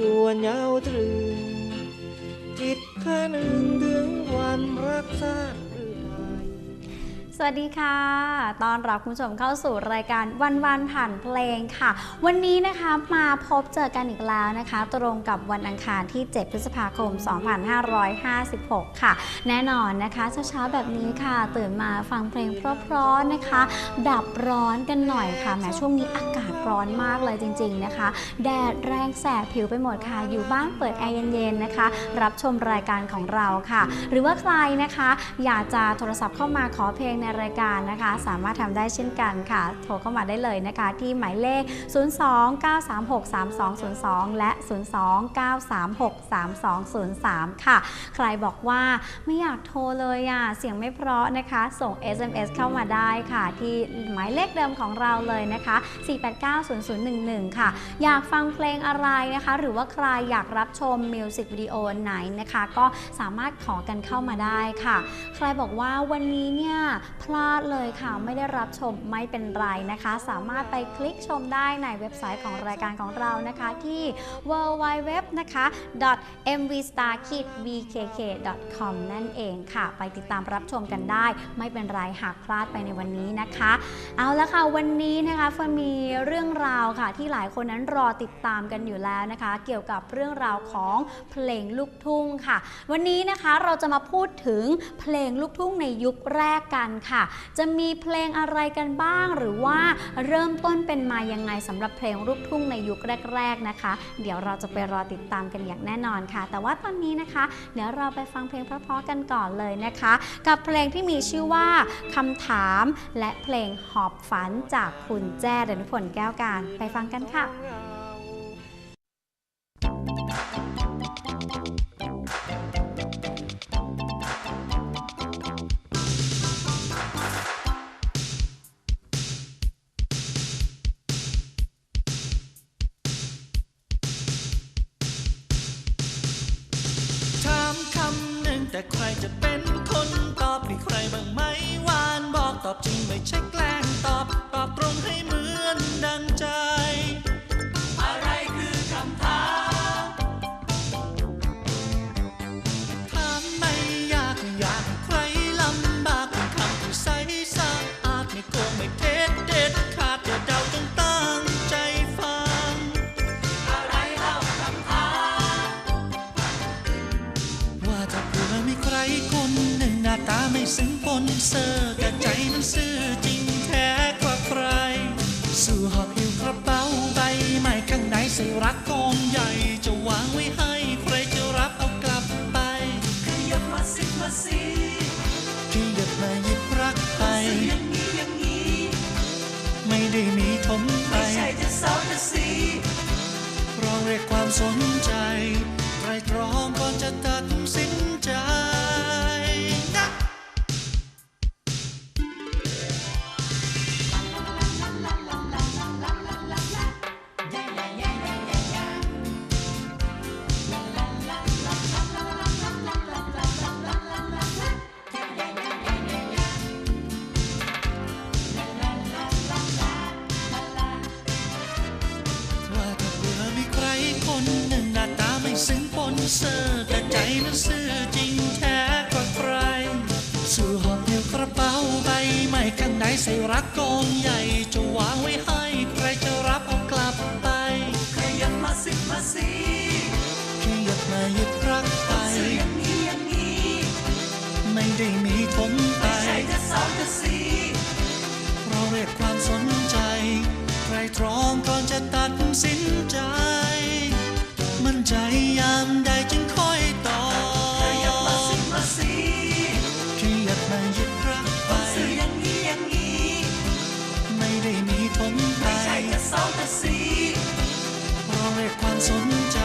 ยวนเย้าตรึง จิตข้าหนึ่งถึงวันรักษาหรือไทย สวัสดีค่ะ ตอนรับคุณผู้ชมเข้าสู่รายการวันวันผ่านเพลงค่ะ วันนี้นะคะมาพบเจอกันอีกแล้วนะคะ ตรงกับวันอังคารที่ 7 พฤษภาคม 2556 ค่ะ แน่นอนนะคะเช้าๆแบบนี้ค่ะ ตื่นมาฟังเพลงเพราะๆนะคะ ดับร้อนกันหน่อยค่ะแหมช่วงนี้อากาศร้อนมากเลยจริง ๆนะคะ แดดแรงแสบผิวไปหมดค่ะ อยู่บ้านเปิดแอร์เย็นๆนะคะ รับชมรายการของเราค่ะ หรือว่าใครนะคะ อยากจะโทรศัพท์เข้ามาขอเพลงในรายการนะคะ สามารถทำได้เช่นกันค่ะ โทรเข้ามาได้เลยนะคะ ที่หมายเลข 029363202 และ 029363203 ค่ะ ใครบอกว่าไม่อยากโทรเลยอะเสียงไม่เพราะนะคะ ส่ง SMS เข้ามาได้ค่ะ ที่หมายเลขเดิมของเราเลยนะคะ 4890011 ค่ะ อยากฟังเพลงอะไรนะคะ หรือว่าใครอยากรับชมมิวสิกวิดีโอไหนนะคะ ก็สามารถขอกันเข้ามาได้ค่ะ ใครบอกว่าวันนี้เนี่ยพลาดเลยค่ะ ไม่ได้รับชมไม่เป็นไรนะคะ สามารถไปคลิกชมได้ในเว็บไซต์ของรายการของเรานะคะที่ www นะคะ mvstarkidvkk.com นั่นเองค่ะ ไปติดตามรับชมกันได้ ไม่เป็นไรหากพลาดไปในวันนี้นะคะ เอาละค่ะวันนี้นะคะเฟิร์นมีเรื่องราวค่ะ ที่หลายคนนั้นรอติดตามกันอยู่แล้วนะคะ เกี่ยวกับเรื่องราวของเพลงลูกทุ่งค่ะ วันนี้นะคะเราจะมาพูดถึงเพลงลูกทุ่งในยุคแรกกันค่ะจะมีเพลงอะไรกันบ้าง หรือว่าเริ่มต้นเป็นมายังไงสำหรับเพลงลูกทุ่งในยุคแรก ๆนะคะ เดี๋ยวเราจะไปรอติดตามกันอย่างแน่นอนค่ะ แต่ว่าตอนนี้นะคะ เดี๋ยวเราไปฟังเพลงเพราะๆกันก่อนเลยนะคะ กับเพลงที่มีชื่อว่าคำถามและเพลงหอบฝันจากคุณแจ้ดนุพลแก้วการไปฟังกันค่ะ ไต สนใจ ใครตรองก่อนจะตัดสินใจ มั่นใจยามใดจึงค่อยตอบขยับมาสิมาสิขยับมาหยิบรักไปสื่ออย่างนี้อย่างนี้ ไม่ได้มีทมไปไม่ใช่จะสองจะสีเพราะเรียกความสนใจ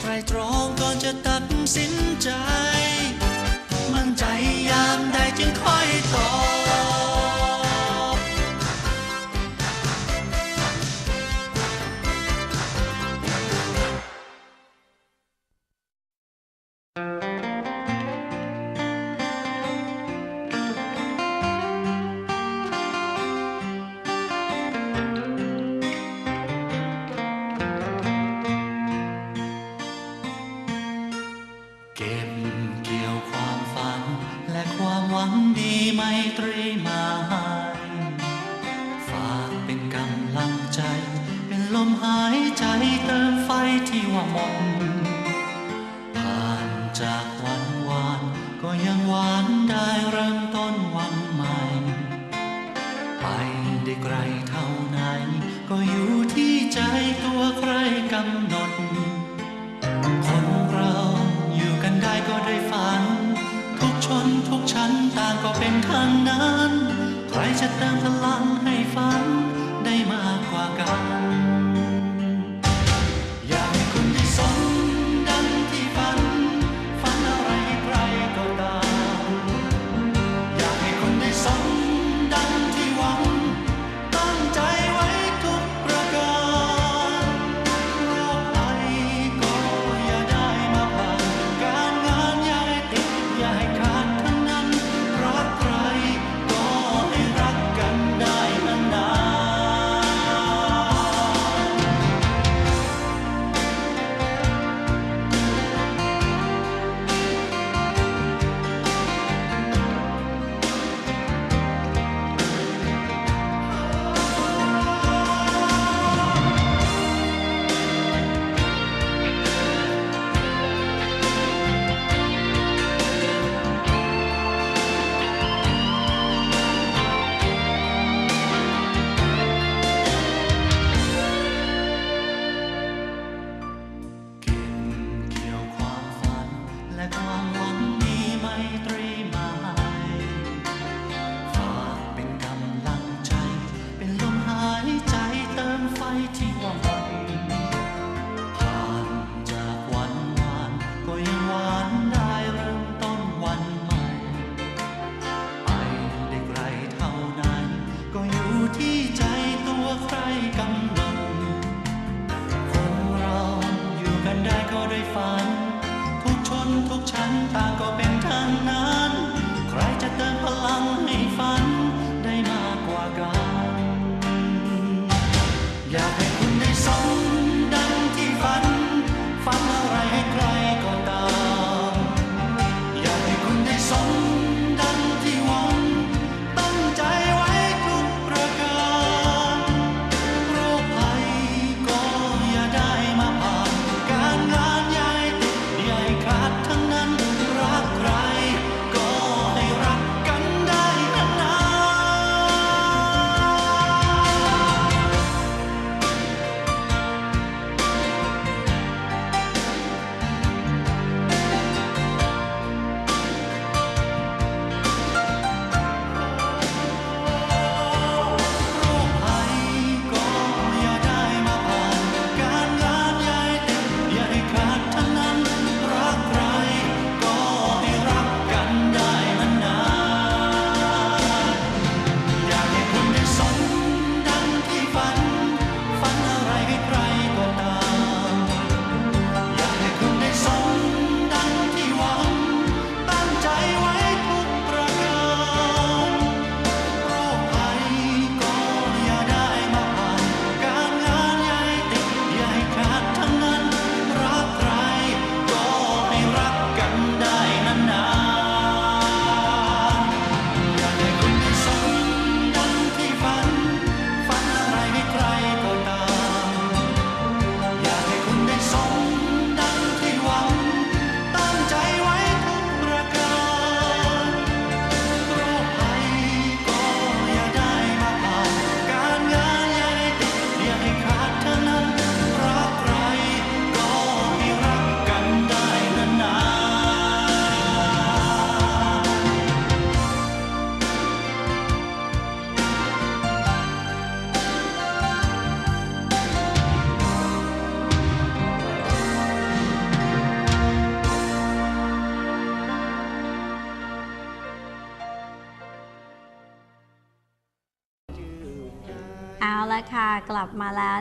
ใครตรองก่อนจะตัดสินใจ ว่าหมผ่านจากวันวานก็ยังหวานได้เริ่มต้นวันใหม่ ไปได้ไกลเท่าไหน ก็อยู่ที่ใจตัวใครกำหนด คนเราอยู่กันได้ก็ได้ฝัน ทุกชนทุกชั้นต่างก็เป็นทางนั้น ใครจะเติมพลังให้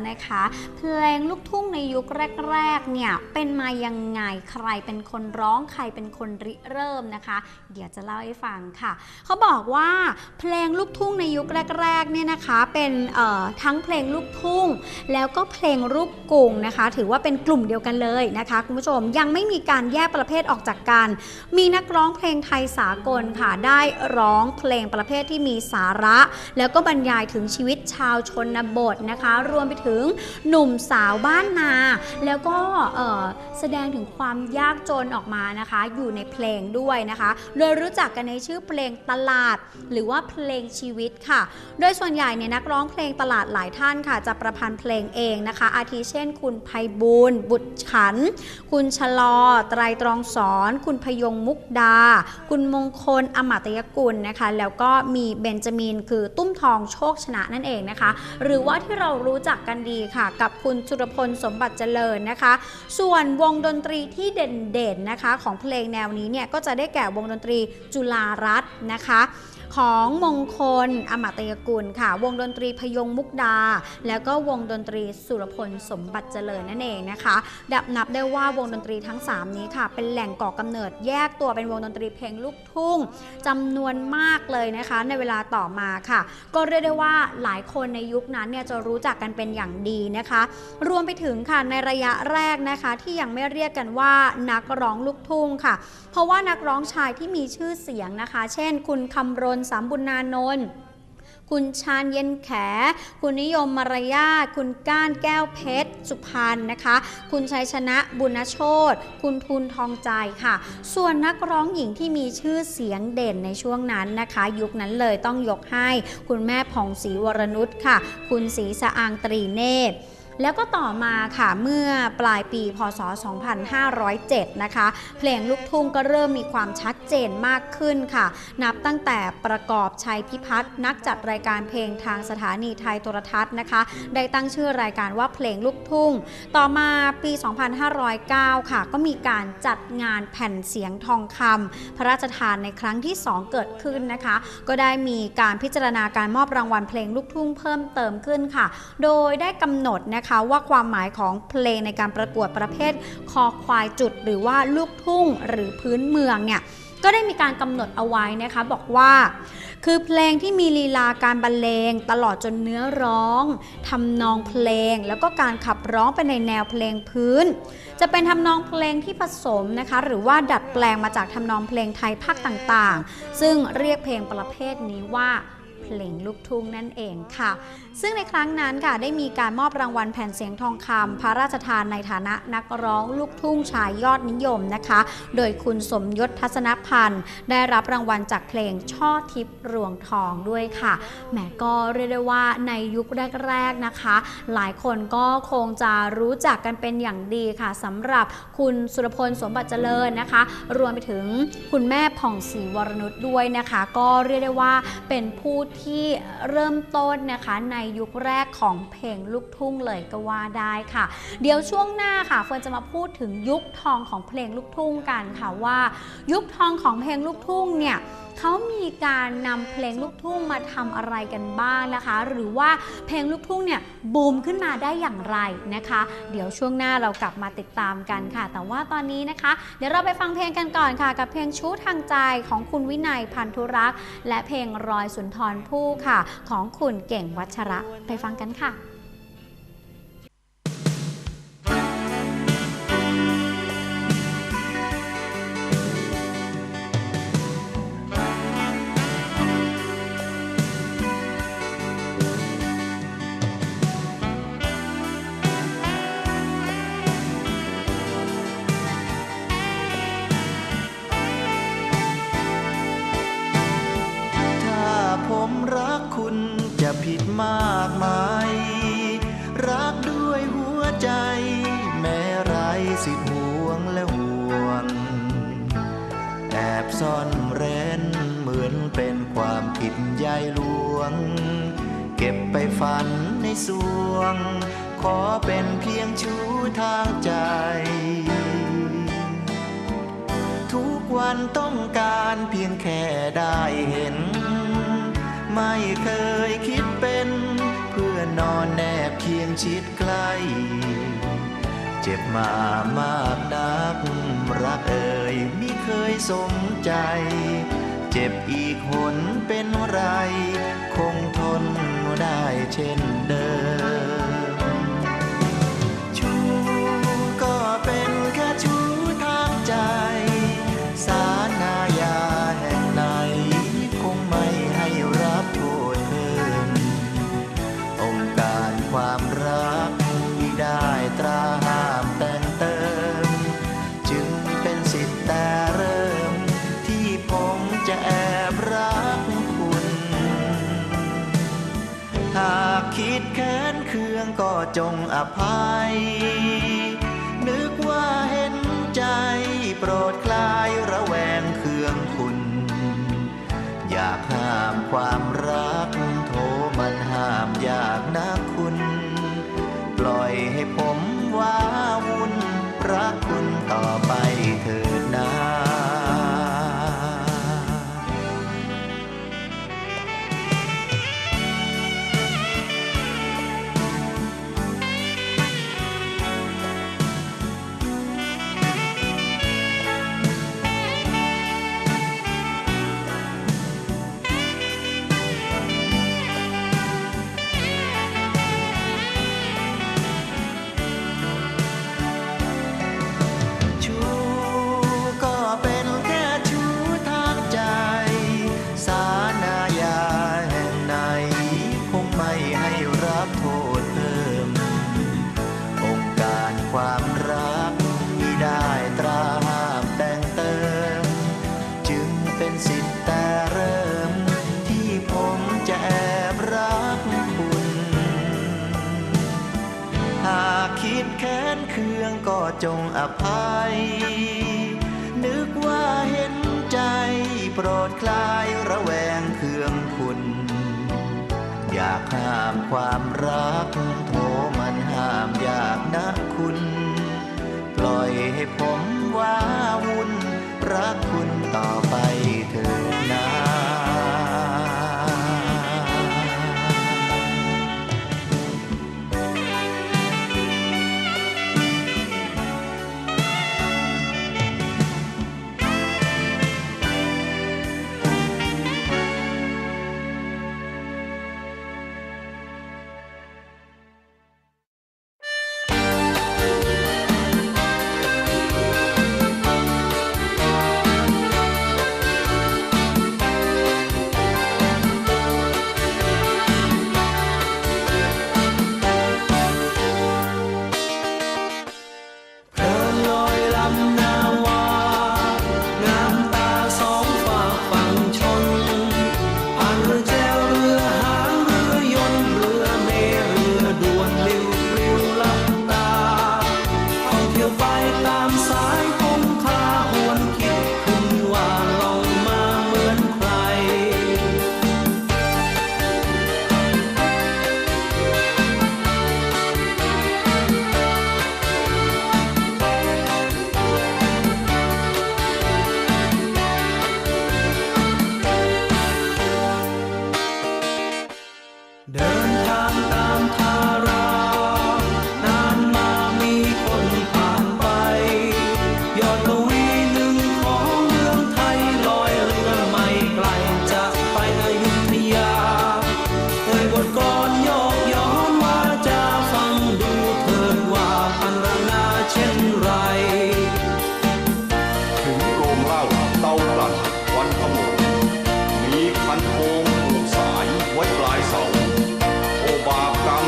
นะคะ เพลงลูกทุ่ง ในยุคแรกๆเนี่ยเป็นมายังไงใครเป็นคนร้องใครเป็นคนริเริ่มนะคะ เดี๋ยวจะเล่าให้ฟังค่ะ เขาบอกว่าเพลงลูกทุ่งในยุคแรกๆเนี่ยนะคะเป็นทั้งเพลงลูกทุ่ง แล้วก็เพลงรูปกรุงนะคะ ถือว่าเป็นกลุ่มเดียวกันเลยนะคะคุณผู้ชมยังไม่มีการแยกประเภทออกจากกัน มีนักร้องเพลงไทยสากลค่ะได้ร้องเพลงประเภทที่มีสาระ แล้วก็บรรยายถึงชีวิตชาวชนบทนะคะ รวมไปถึงหนุ่มสาวบ้านนาแล้วก็แสดงถึงความยากจนออกมานะคะ อยู่ในเพลงด้วยนะคะโดยรู้จักกันในชื่อเพลงตลาด หรือว่าเพลงชีวิตค่ะ โดยส่วนใหญ่เนี่ยนักร้องเพลงตลาดหลายท่านค่ะ จะประพันธ์เพลงเองนะคะ อาทิเช่น คุณไพบูลบุตรขัน คุณชะลอไตรตรองสอน คุณพยงมุกดา คุณมงคลอมตยกุลนะคะ แล้วก็มีเบนจามินคือตุ้มทองโชคชนะนั่นเองนะคะ หรือว่าที่เรารู้จักกันดีค่ะ กับคุณจุรพลสมบัติเจริญนะคะ ส่วนวงดนตรีที่เด่นๆนะคะ ของเพลงแนวนี้เนี่ยก็จะได้แก่วงดนตรีจุฬารัตน์นะคะ ของมงคลอมตยกุลค่ะ วงดนตรีพยงมุกดา แล้วก็วงดนตรีสุรพลสมบัติเจริญนั่นเองนะคะ ดับนับได้ว่าวงดนตรีทั้ง 3 นี้ค่ะ เป็นแหล่งก่อกำเนิดแยกตัวเป็นวงดนตรีเพลงลูกทุ่งจำนวนมากเลยนะคะ ในเวลาต่อมาค่ะ ก็เรียกได้ว่าหลายคนในยุคนั้นเนี่ยจะรู้จักกันเป็นอย่างดีนะคะ รวมไปถึงค่ะในระยะแรกนะคะที่ยังไม่เรียกกันว่านักร้องลูกทุ่งค่ะ เพราะว่านักร้องชายที่มีชื่อเสียงนะคะ เช่น คุณคำรณสามบุญนานนท์คุณชาญเย็นแข คุณนิยมมารยาท คุณก้านแก้วเพชร สุพรรณนะคะ คุณชัยชนะบุญโชตคุณทุนทองใจค่ะ ส่วนนักร้องหญิงที่มีชื่อเสียงเด่นในช่วงนั้นนะคะ ยุคนั้นเลยต้องยกให้ คุณแม่ผ่องศรีวรนุชค่ะ คุณศรีสะอางตรีเนตร แล้วก็ต่อมาค่ะเมื่อปลายปีพศ 2507 นะคะ เพลงลูกทุ่งก็เริ่มมีความชัดเจนมากขึ้นค่ะ นับตั้งแต่ประกอบชัยพิพัฒน์นักจัดรายการเพลงทางสถานีไทยโทรทัศน์นะคะ ได้ตั้งชื่อรายการว่าเพลงลูกทุ่ง ต่อมาปี 2509 ค่ะ ก็มีการจัดงานแผ่นเสียงทองคำพระราชทานในครั้งที่ 2 เกิดขึ้นนะคะ ก็ได้มีการพิจารณาการมอบรางวัลเพลงลูกทุ่งเพิ่มเติมขึ้นค่ะ โดยได้กำหนดนะคะว่าความหมายของเพลงในการประกวดประเภทคอควายจุด หรือว่าลูกทุ่งหรือพื้นเมืองเนี่ยก็ได้มีการกำหนดเอาไว้นะคะบอกว่า คือเพลงที่มีลีลาการบรรเลงตลอดจนเนื้อร้องทำนองเพลง แล้วก็การขับร้องไปในแนวเพลงพื้น จะเป็นทำนองเพลงที่ผสมนะคะ หรือว่าดัดแปลงมาจากทำนองเพลงไทยภาคต่างๆ ซึ่งเรียกเพลงประเภทนี้ว่าเพลงลูกทุ่งนั่นเองค่ะ ซึ่งในครั้งนั้นค่ะได้มีการมอบรางวัลแผ่นเสียงทองคำพระราชทานในฐานะนักร้องลูกทุ่งชายยอดนิยมนะคะ โดยคุณสมยศทัศนพันธ์ ได้รับรางวัลจากเพลงช่อทิพย์รวงทองด้วยค่ะแหมก็เรียกได้ว่าในยุคแรก ๆนะคะ หลายคนก็คงจะรู้จักกันเป็นอย่างดีค่ะสำหรับคุณสุรพลสมบัติเจริญนะคะ รวมไปถึงคุณแม่ผ่องศรีวรนุชด้วยนะคะ ก็เรียกได้ว่าเป็นผู้ที่เริ่มต้นนะคะในยุคแรกของเพลงลูกทุ่งเลยก็ว่าได้ค่ะ เดี๋ยวช่วงหน้าค่ะเฟิร์นจะมาพูดถึงยุคทองของเพลงลูกทุ่งกันค่ะว่า ยุคทองของเพลงลูกทุ่งเนี่ย เขามีการนำเพลงลูกทุ่งมาทำอะไรกันบ้างนะคะ หรือว่าเพลงลูกทุ่งเนี่ยบูมขึ้นมาได้อย่างไรนะคะ เดี๋ยวช่วงหน้าเรากลับมาติดตามกันค่ะ แต่ว่าตอนนี้นะคะ เดี๋ยวเราไปฟังเพลงกันก่อนค่ะ กับเพลงชู้ทางใจของคุณวินัยพันธุรักษ์และเพลงรอยสุนทรภู่ค่ะ ของคุณเก่งวัชระไปฟังกันค่ะ ความผิดใหญ่หลวง เก็บไปฝันในสวง ขอเป็นเพียงชูทางใจ ทุกวันต้องการเพียงแค่ได้เห็น ไม่เคยคิดเป็น เพื่อนอนแนบเคียงชิดใกล้เจ็บมามากนัก รักเอ่ยไม่เคยสมใจ เจ็บอีกหนเป็นไร คงทนได้เช่นเดิม ภัย นึกว่าเห็นใจโปรดคลายระแวงเคืองคุณ อยากห้ามความรักโทมันห้ามยากนะคุณ ปล่อยให้ผม นึกว่าเห็นใจโปรดคลายระแวงเคืองคุณ อยากห้ามความรัก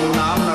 I'm not